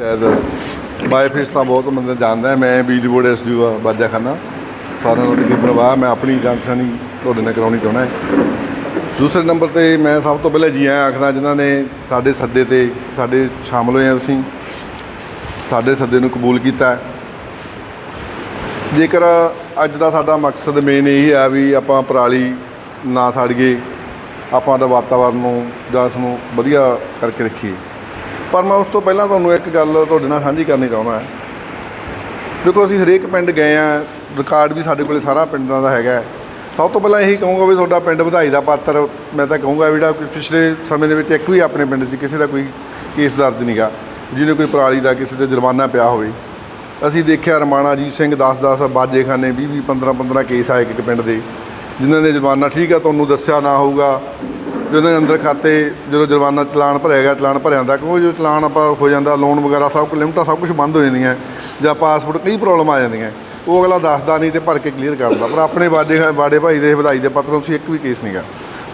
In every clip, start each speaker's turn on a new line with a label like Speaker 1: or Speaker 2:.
Speaker 1: ਸ਼ਾਇਦ ਬਾਈ ਫੇਸ ਤਾਂ ਬਹੁਤ ਬੰਦੇ ਜਾਣਦਾ ਮੈਂ ਬੀਜ ਬੋਰਡ ਐਸਡੀਓ ਆ ਬਾਜਾਖਾਨਾ ਸਾਰਿਆਂ ਨੂੰ ਤਕਰੀਬਨ ਵਾਹ ਮੈਂ ਆਪਣੀ ਜਾਣਕਾਰੀ ਤੁਹਾਡੇ ਨਾਲ ਕਰਾਉਣੀ ਚਾਹੁੰਦਾ ਹਾਂ। ਦੂਸਰੇ ਨੰਬਰ ਤੇ ਮੈਂ ਸਭ ਤੋਂ ਪਹਿਲਾਂ ਜੀ ਆਇਆਂ ਆਖਦਾ ਜਿਨ੍ਹਾਂ ਨੇ ਸਾਡੇ ਸੱਦੇ ਤੇ ਸਾਡੇ ਸ਼ਾਮਲ ਹੋਏ ਆ ਤੁਸੀਂ, ਸਾਡੇ ਸੱਦੇ ਨੂੰ ਕਬੂਲ ਕੀਤਾ ਜੇਕਰ ਅੱਜ ਦਾ ਸਾਡਾ ਮਕਸਦ ਮੇਨ ਇਹ ਆ ਵੀ ਆਪਾਂ ਪਰਾਲੀ ਨਾ ਸਾੜੀਏ, ਆਪਾਂ ਦਾ ਵਾਤਾਵਰਨ ਨੂੰ ਜਾਂ ਇਸ ਨੂੰ ਵਧੀਆ ਕਰਕੇ ਰੱਖੀਏ। ਪਰ ਮੈਂ ਉਸ ਤੋਂ ਪਹਿਲਾਂ ਤੁਹਾਨੂੰ ਇੱਕ ਗੱਲ ਤੁਹਾਡੇ ਨਾਲ ਸਾਂਝੀ ਕਰਨੀ ਚਾਹੁੰਦਾ ਹਾਂ। ਦੇਖੋ, ਅਸੀਂ ਹਰੇਕ ਪਿੰਡ ਗਏ ਆ ਰਿਕਾਰਡ ਵੀ ਸਾਡੇ ਕੋਲੇ ਸਾਰਾ ਪਿੰਡਾਂ ਦਾ ਹੈਗਾ ਸਭ ਤੋਂ ਪਹਿਲਾਂ ਇਹੀ ਕਹੂੰਗਾ ਵੀ ਤੁਹਾਡਾ ਪਿੰਡ ਵਧਾਈ ਦਾ ਪਾਤਰ, ਮੈਂ ਤਾਂ ਕਹੂੰਗਾ ਵੀ ਜਿਹੜਾ ਪਿਛਲੇ ਸਮੇਂ ਦੇ ਵਿੱਚ ਇੱਕ ਵੀ ਆਪਣੇ ਪਿੰਡ 'ਚ ਕਿਸੇ ਦਾ ਕੋਈ ਕੇਸ ਦਰਜ ਨਹੀਂਗਾ ਜਿਹਨੇ ਕੋਈ ਪਰਾਲੀ ਦਾ ਕਿਸੇ ਤੇ ਜੁਰਮਾਨਾ ਪਿਆ ਹੋਵੇ। ਅਸੀਂ ਦੇਖਿਆ ਰਮਾਣਾ ਅਜੀਤ ਸਿੰਘ 10-10 ਬਾਜੇਖਾਨੇ 20-20 15-15 ਕੇਸ ਆਏ ਇੱਕ ਪਿੰਡ ਦੇ, ਜਿਨ੍ਹਾਂ ਨੇ ਜੁਰਮਾਨਾ ਠੀਕ ਆ, ਤੁਹਾਨੂੰ ਦੱਸਿਆ ਨਾ ਹੋਊਗਾ। ਜਦੋਂ ਅੰਦਰ ਖਾਤੇ, ਜਦੋਂ ਜੁਰਮਾਨਾ ਚਲਾਨ ਭਰਿਆ ਗਿਆ, ਚਲਾਨ ਭਰਿਆ ਜਾਂਦਾ ਕਿਉਂਕਿ ਜੋ ਚਲਾਨ ਆਪਾਂ ਹੋ ਜਾਂਦਾ ਲੋਨ ਵਗੈਰਾ ਸਭ ਕੁਝ ਲਿਮਟਾਂ ਸਭ ਕੁਝ ਬੰਦ ਹੋ ਜਾਂਦੀਆਂ, ਜਾਂ ਪਾਸਪੋਰਟ ਕਈ ਪ੍ਰੋਬਲਮ ਆ ਜਾਂਦੀਆਂ। ਉਹ ਅਗਲਾ ਦੱਸਦਾ ਨਹੀਂ ਤੇ ਭਰ ਕੇ ਕਲੀਅਰ ਕਰਦਾ। ਪਰ ਆਪਣੇ ਬਾਡੇ ਬਾੜੇ ਭਾਈ ਦੇ, ਵਧਾਈ ਦੇ ਪੱਤਰੋਂ ਤੁਸੀਂ ਇੱਕ ਵੀ ਕੇਸ ਨਹੀਂਗਾ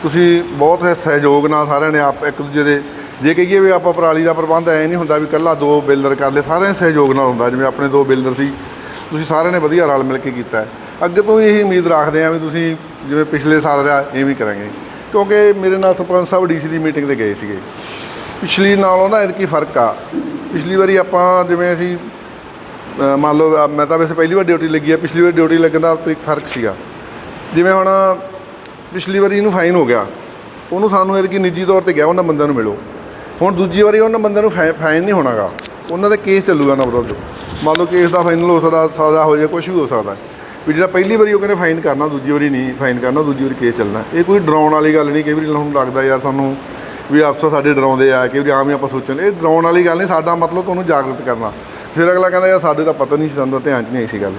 Speaker 1: ਤੁਸੀਂ ਬਹੁਤ ਸਹਿਯੋਗ ਨਾਲ ਸਾਰਿਆਂ ਨੇ ਆਪ ਇੱਕ ਦੂਜੇ ਦੇ, ਜੇ ਕਹੀਏ ਵੀ ਆਪਾਂ ਪਰਾਲੀ ਦਾ ਪ੍ਰਬੰਧ ਐ ਨਹੀਂ ਹੁੰਦਾ ਵੀ ਇਕੱਲਾ ਦੋ ਬਿਲਡਰ ਕਰ ਲਏ, ਸਾਰਿਆਂ ਦੇ ਸਹਿਯੋਗ ਨਾਲ ਹੁੰਦਾ, ਜਿਵੇਂ ਆਪਣੇ ਦੋ ਬਿਲਡਰ ਸੀ। ਤੁਸੀਂ ਸਾਰਿਆਂ ਨੇ ਵਧੀਆ ਰਲ ਮਿਲ ਕੇ ਕੀਤਾ। ਅੱਗੇ ਤੋਂ ਵੀ ਇਹੀ ਉਮੀਦ ਰੱਖਦੇ ਹਾਂ ਵੀ ਤੁਸੀਂ ਜਿਵੇਂ ਪਿਛਲੇ ਸਾਲ ਰਿਹਾ, ਐਵੇਂ ਹੀ ਕਰਾਂਗੇ। ਕਿਉਂਕਿ ਮੇਰੇ ਨਾਲ ਸਰਪੰਚ ਸਾਹਿਬ ਡੀਸੀ ਦੀ ਮੀਟਿੰਗ ਤੇ ਗਏ ਸੀਗੇ। ਪਿਛਲੀ ਨਾਲੋਂ ਨਾ ਇਹਦੇ ਕੀ ਫ਼ਰਕ ਆ। ਪਿਛਲੀ ਵਾਰੀ ਆਪਾਂ ਜਿਵੇਂ ਅਸੀਂ ਅ, ਮੰਨ ਲਓ ਅ, ਮੈਂ ਤਾਂ ਵੈਸੇ ਪਹਿਲੀ ਵਾਰ ਡਿਊਟੀ ਲੱਗੀ ਆ। ਪਿਛਲੀ ਵਾਰ ਡਿਊਟੀ ਲੱਗਣ ਦਾ ਇੱਕ ਫ਼ਰਕ ਸੀਗਾ। ਜਿਵੇਂ ਹੁਣ ਪਿਛਲੀ ਵਾਰੀ ਇਹਨੂੰ ਫਾਈਨ ਹੋ ਗਿਆ। ਉਹਨੂੰ ਸਾਨੂੰ ਇਹਦੇ ਕੀ ਨਿੱਜੀ ਤੌਰ ਤੇ ਗਿਆ ਉਹਨਾਂ ਬੰਦਿਆਂ ਨੂੰ ਮਿਲੋ। ਹੁਣ ਦੂਜੀ ਵਾਰੀ ਉਹਨਾਂ ਬੰਦਿਆਂ ਨੂੰ ਫਾਈ- ਫਾਈਨ ਨਹੀਂ ਹੋਣਾਗਾ। ਉਹਨਾਂ ਦਾ ਕੇਸ ਚੱਲੂਗਾ ਨਾ ਵਿਰੁੱਧ ਮੰਨ ਲਓ ਕੇਸ ਦਾ ਫਾਈਨਲ ਹੋ ਸਕਦਾ ਸਜ਼ਾ ਹੋ ਜਾਏ ਕੁਝ ਵੀ ਹੋ ਸਕਦਾ। ਵੀ ਜਿਹੜਾ ਪਹਿਲੀ ਵਾਰੀ ਉਹ ਕਹਿੰਦੇ ਫਾਈਨ ਕਰਨਾ, ਦੂਜੀ ਵਾਰੀ ਨਹੀਂ ਫਾਈਨ ਕਰਨਾ, ਦੂਜੀ ਵਾਰੀ ਕੇਸ ਚੱਲਣਾ। ਇਹ ਕੋਈ ਡਰਾਉਣ ਵਾਲੀ ਗੱਲ ਨਹੀਂ, ਕਈ ਵਾਰੀ ਤੁਹਾਨੂੰ ਲੱਗਦਾ ਯਾਰ ਸਾਨੂੰ ਵੀ ਅਫਸਰ ਸਾਡੇ ਡਰਾਉਂਦੇ ਆ, ਕਈ ਵਾਰੀ ਆਮ ਹੀ ਆਪਾਂ ਸੋਚਣ, ਇਹ ਡਰਾਉਣ ਵਾਲੀ ਗੱਲ ਨਹੀਂ, ਸਾਡਾ ਮਤਲਬ ਤੁਹਾਨੂੰ ਜਾਗਰੂਕ ਕਰਨਾ। ਫਿਰ ਅਗਲਾ ਕਹਿੰਦਾ ਯਾਰ ਸਾਡੇ ਦਾ ਪਤਾ ਨਹੀਂ ਸੀ, ਸਾਨੂੰ ਧਿਆਨ 'ਚ ਨਹੀਂ ਆਈ ਸੀ ਗੱਲ।